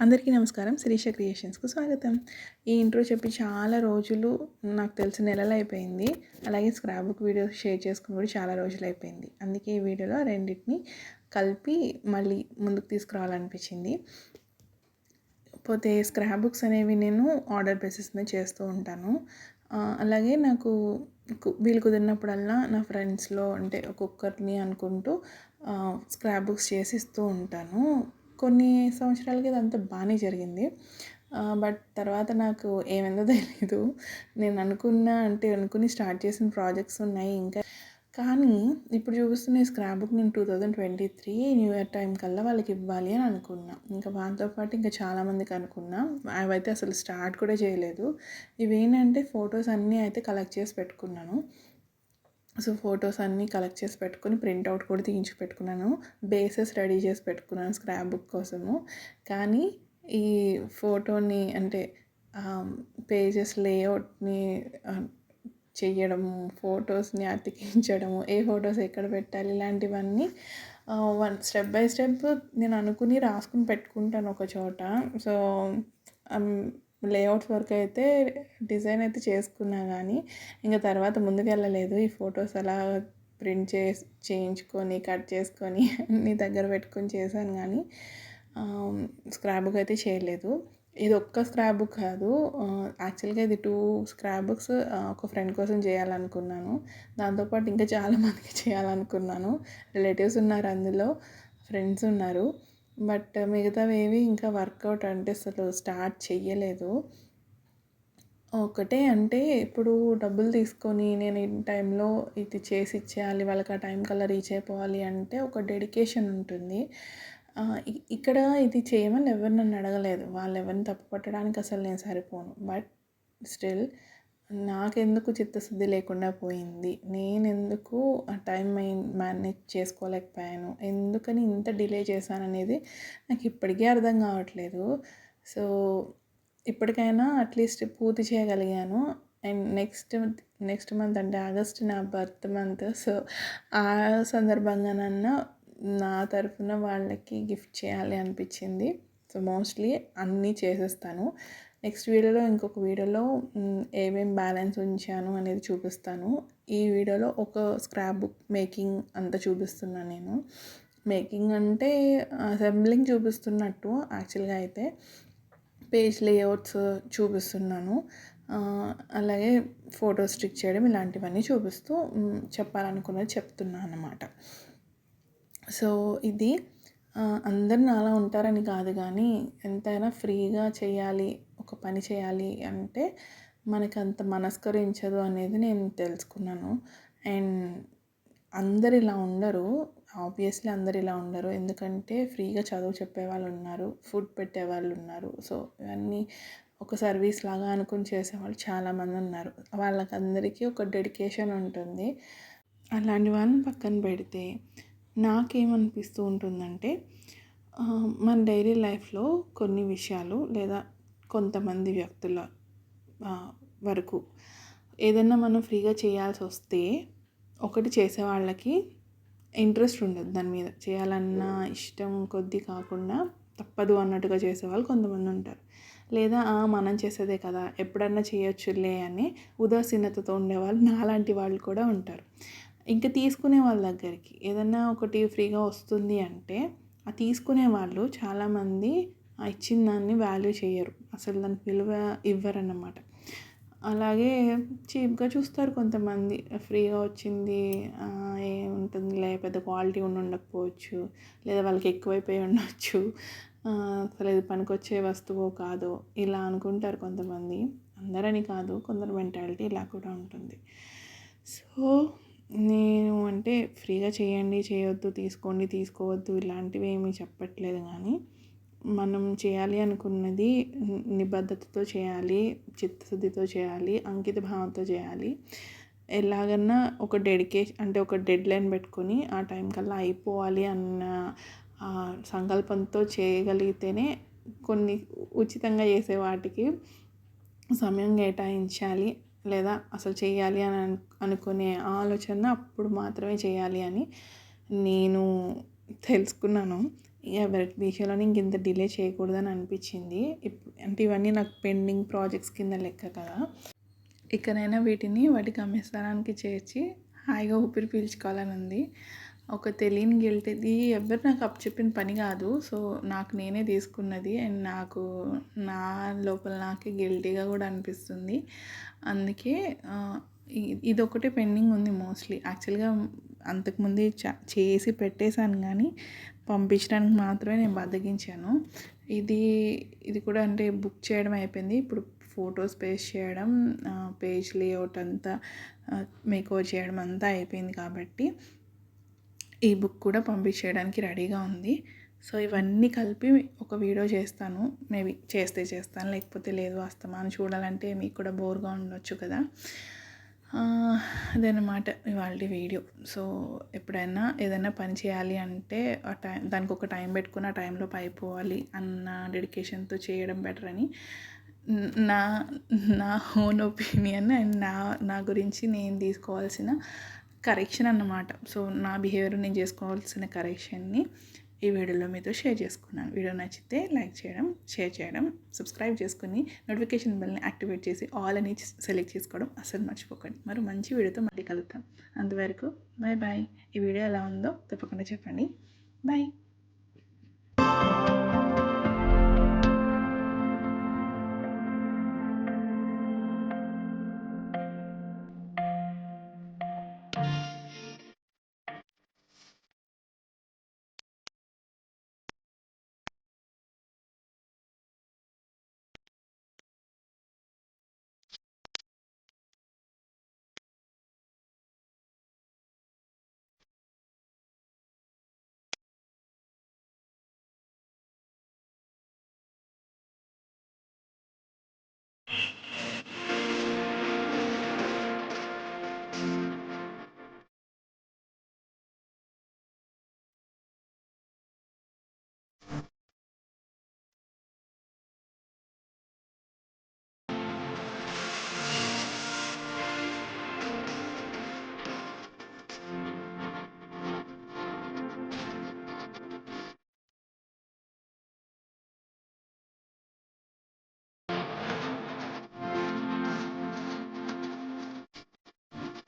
అందరికీ నమస్కారం. శిరీష క్రియేషన్స్కు స్వాగతం. ఈ ఇంట్రో చెప్పి చాలా రోజులు నాకు తెలిసి నెలలు అయిపోయింది. అలాగే స్క్రాప్ బుక్ వీడియోస్ షేర్ చేసుకుని కూడా చాలా రోజులు అయిపోయింది. అందుకే ఈ వీడియోలో రెండింటిని కలిపి మళ్ళీ ముందుకు తీసుకురావాలనిపించింది. పోతే స్క్రాప్ బుక్స్ అనేవి నేను ఆర్డర్ బేసిస్ మీద చేస్తూ ఉంటాను. అలాగే నాకు కు- వీలు కుదిరినప్పుడల్లా నా ఫ్రెండ్స్లో అంటే ఒక్కొక్కరిని అనుకుంటూ స్క్రాప్ బుక్స్ చేసి ఇస్తూ ఉంటాను. కొన్ని సంవత్సరాలకి ఇదంతా బాగానే జరిగింది. బట్ తర్వాత నాకు ఏమైందో తెలీదు. నేను అనుకున్న అంటే అనుకుని స్టార్ట్ చేసిన ప్రాజెక్ట్స్ ఉన్నాయి ఇంకా. కానీ ఇప్పుడు చూపిస్తున్న ఈ స్క్రాప్ బుక్ నేను two thousand twenty three new year time కల్లా వాళ్ళకి ఇవ్వాలి అని అనుకున్నా. ఇంకా వాళ్ళతో పాటు ఇంకా చాలామందికి అనుకున్నా. అవైతే అసలు స్టార్ట్ కూడా చేయలేదు. ఇవేంటంటే ఫొటోస్ అన్నీ అయితే కలెక్ట్ చేసి పెట్టుకున్నాను. సో ఫొటోస్ అన్నీ కలెక్ట్ చేసి పెట్టుకొని ప్రింట్అవుట్ కూడా తీయించి పెట్టుకున్నాను. బేసెస్ రెడీ చేసి పెట్టుకున్నాను స్క్రాప్ బుక్ కోసము. కానీ ఈ ఫోటోని అంటే పేజెస్ లేఅవుట్ని చెయ్యడము ఫొటోస్ని అతికించడము ఏ ఫొటోస్ ఎక్కడ పెట్టాలి ఇలాంటివన్నీ వన్ స్టెప్ బై స్టెప్ నేను అనుకుని రాసుకుని పెట్టుకుంటాను ఒక చోట. సో లేఅవుట్స్ వరకు అయితే డిజైన్ అయితే చేసుకున్నా కానీ ఇంకా తర్వాత ముందుకు వెళ్ళలేదు ఈ ఫొటోస్ అలా ప్రింట్ చేసి చేయించుకొని కట్ చేసుకొని అన్ని దగ్గర పెట్టుకొని చేశాను కానీ స్క్రాప్ బుక్ అయితే చేయలేదు. ఇది ఒక్క స్క్రాప్ బుక్ కాదు యాక్చువల్గా ఇది టూ స్క్రాప్ బుక్స్ ఒక ఫ్రెండ్ కోసం చేయాలనుకున్నాను. దాంతోపాటు ఇంకా చాలా మందికి చేయాలనుకున్నాను. రిలేటివ్స్ ఉన్నారు అందులో ఫ్రెండ్స్ ఉన్నారు. బట్ మిగతావి ఏవి ఇంకా వర్కౌట్ అంటే అసలు స్టార్ట్ చెయ్యలేదు. ఒకటే అంటే ఇప్పుడు డబ్బులు తీసుకొని నేను ఈ టైంలో ఇది చేసి ఇచ్చేయాలి వాళ్ళకి ఆ టైం కల్లా రీచ్ అయిపోవాలి అంటే ఒక డెడికేషన్ ఉంటుంది. ఇక్కడ ఇది చేయమని ఎవరు నన్ను అడగలేదు. వాళ్ళు ఎవరిని తప్పు పట్టడానికి అసలు నేను సరిపోను. బట్ స్టిల్ నాకెందుకు చిత్తశుద్ధి లేకుండా పోయింది? నేను ఎందుకు ఆ టైం మేనేజ్ చేసుకోలేకపోయాను? ఎందుకని ఇంత డిలే చేశాను అనేది నాకు ఇప్పటికీ అర్థం కావట్లేదు. సో ఇప్పటికైనా అట్లీస్ట్ పూర్తి చేయగలిగాను. అండ్ నెక్స్ట్ నెక్స్ట్ మంత్ అంటే ఆగస్ట్ నా బర్త్ మంత్. సో ఆ సందర్భంగానన్నా నా తరఫున వాళ్ళకి గిఫ్ట్ చేయాలి అనిపించింది. సో మోస్ట్లీ అన్నీ చేసేస్తాను. నెక్స్ట్ వీడియోలో ఇంకొక వీడియోలో ఏమేమి బ్యాలెన్స్ ఉంచాను అనేది చూపిస్తాను. ఈ వీడియోలో ఒక స్క్రాప్ బుక్ మేకింగ్ అంతా చూపిస్తున్నాను నేను. మేకింగ్ అంటే అసెంబ్లింగ్ చూపిస్తున్నట్టు యాక్చువల్గా అయితే పేజ్ లేఅవుట్స్ చూపిస్తున్నాను. అలాగే ఫోటో స్టిక్ చేయడం ఇలాంటివన్నీ చూపిస్తూ చెప్పాలనుకున్నది చెప్తున్నాను అన్నమాట. సో ఇది అందరు నాలా ఉంటారని కాదు కానీ ఎంతైనా ఫ్రీగా చేయాలి ఒక పని చేయాలి అంటే మనకు అంత మనస్కరించదు అనేది నేను తెలుసుకున్నాను. అండ్ అందరు ఇలా ఉండరు ఆబ్వియస్లీ అందరు ఇలా ఉండరు. ఎందుకంటే ఫ్రీగా చదువు చెప్పే వాళ్ళు ఉన్నారు ఫుడ్ పెట్టే వాళ్ళు ఉన్నారు. సో ఇవన్నీ ఒక సర్వీస్ లాగా అనుకుని చేసేవాళ్ళు చాలామంది ఉన్నారు. వాళ్ళకందరికీ ఒక డెడికేషన్ ఉంటుంది. అలాంటి వాళ్ళని పక్కన పెడితే నాకేమనిపిస్తూ ఉంటుందంటే మన డైలీ లైఫ్లో కొన్ని విషయాలు లేదా కొంతమంది వ్యక్తుల వరకు ఏదైనా మనం ఫ్రీగా చేయాల్సి వస్తే ఒకటి చేసే వాళ్ళకి ఇంట్రెస్ట్ ఉండదు దాని మీద. చేయాలన్న ఇష్టం కొద్దీ కాకుండా తప్పదు అన్నట్టుగా చేసేవాళ్ళు కొంతమంది ఉంటారు. లేదా మనం చేసేదే కదా ఎప్పుడన్నా చేయొచ్చులే అని ఉదాసీనతతో ఉండేవాళ్ళు నాలాంటి వాళ్ళు కూడా ఉంటారు. ఇంకా తీసుకునే వాళ్ళ దగ్గరికి. ఏదన్నా ఒకటి ఫ్రీగా వస్తుంది అంటే ఆ తీసుకునే వాళ్ళు చాలామంది ఆ ఇచ్చిన దాన్ని వాల్యూ చేయరు అసలు దానికి విలువ ఇవ్వరన్నమాట. అలాగే చీప్గా చూస్తారు కొంతమంది. ఫ్రీగా వచ్చింది ఏముంటుంది ఏముంటుందిలే పెద్ద క్వాలిటీ ఉండి ఉండకపోవచ్చు లేదా వాళ్ళకి ఎక్కువైపోయి ఉండొచ్చు అసలు ఇది పనికొచ్చే వస్తువు కాదు ఇలా అనుకుంటారు కొంతమంది. అందరని కాదు కొందరు మెంటాలిటీ ఇలా కూడా ఉంటుంది. సో నేను అంటే ఫ్రీగా చేయండి చేయొద్దు తీసుకోండి తీసుకోవద్దు ఇలాంటివి ఏమీ చెప్పట్లేదు కానీ మనం చేయాలి అనుకున్నది నిబద్ధతతో చేయాలి చిత్తశుద్ధితో చేయాలి అంకిత భావంతో చేయాలి. ఎలాగన్నా ఒక డెడికేషన్ అంటే ఒక డెడ్ లైన్ పెట్టుకొని ఆ టైం కల్లా అయిపోవాలి అన్న సంకల్పంతో చేయగలిగితేనే కొన్ని ఉచితంగా చేసే వాటికి సమయం కేటాయించాలి. లేదా అసలు చేయాలి అని అనుకునే ఆలోచన అప్పుడు మాత్రమే చేయాలి అని నేను తెలుసుకున్నాను. ఇక విషయంలో ఇంక ఇంత డిలే చేయకూడదని అనిపించింది. ఇప్- అంటే ఇవన్నీ నాకు పెండింగ్ ప్రాజెక్ట్స్ కింద లెక్క కదా. ఇకనైనా వీటిని వాటి గమ్యస్థానానికి చేర్చి హాయిగా ఊపిరి పీల్చుకోవాలని ఉంది. ఒక తెలియని గిల్ట్ ఇది ఎవరు నాకు అప్ చెప్పిన పని కాదు. సో నాకు నేనే తీసుకున్నది. అండ్ నాకు నా లోపల నాకే గిల్టీగా కూడా అనిపిస్తుంది. అందుకే ఇది ఒకటే పెండింగ్ ఉంది మోస్ట్లీ యాక్చువల్గా అంతకుముందే చ- చేసి పెట్టేశాను కానీ పంపించడానికి మాత్రమే నేను బద్దగించాను ఇది ఇది కూడా అంటే బుక్ చేయడం అయిపోయింది. ఇప్పుడు ఫొటోస్ పేస్ట్ చేయడం పేజ్ లేఅవుట్ అంతా మేకోవర్ చేయడం అంతా అయిపోయింది కాబట్టి. ఈ బుక్ కూడా పంపించేయడానికి రెడీగా ఉంది. సో ఇవన్నీ కలిపి ఒక వీడియో చేస్తాను. మేబీ చేస్తే చేస్తాను లేకపోతే లేదు అస్తమాను చూడాలంటే మీకు కూడా బోర్గా ఉండొచ్చు కదా. అదనమాట ఇవాళ వీడియో. సో ఎప్పుడైనా ఏదైనా పని చేయాలి అంటే ఆ టైం దానికి ఒక టైం పెట్టుకుని ఆ టైంలో పైపోవాలి అన్న డెడికేషన్తో చేయడం బెటర్ అని నా నా ఓన్ ఒపీనియన్ అండ్ నా నా గురించి నేను తీసుకోవాల్సిన కరెక్షన్ అన్నమాట. సో నా బిహేవియర్ నేను చేసుకోవాల్సిన కరెక్షన్ని ఈ వీడియోలో మీతో షేర్ చేసుకున్నాను. వీడియో నచ్చితే లైక్ చేయడం షేర్ చేయడం సబ్స్క్రైబ్ చేసుకుని నోటిఫికేషన్ బెల్ని యాక్టివేట్ చేసి ఆల్ అని సెలెక్ట్ చేసుకోవడం అస్సలు మర్చిపోకండి. మరి మంచి వీడియోతో మళ్ళీ కలుద్దాం. అంతవరకు బాయ్ బాయ్ ఈ వీడియో ఎలా ఉందో తప్పకుండా చెప్పండి. బాయ్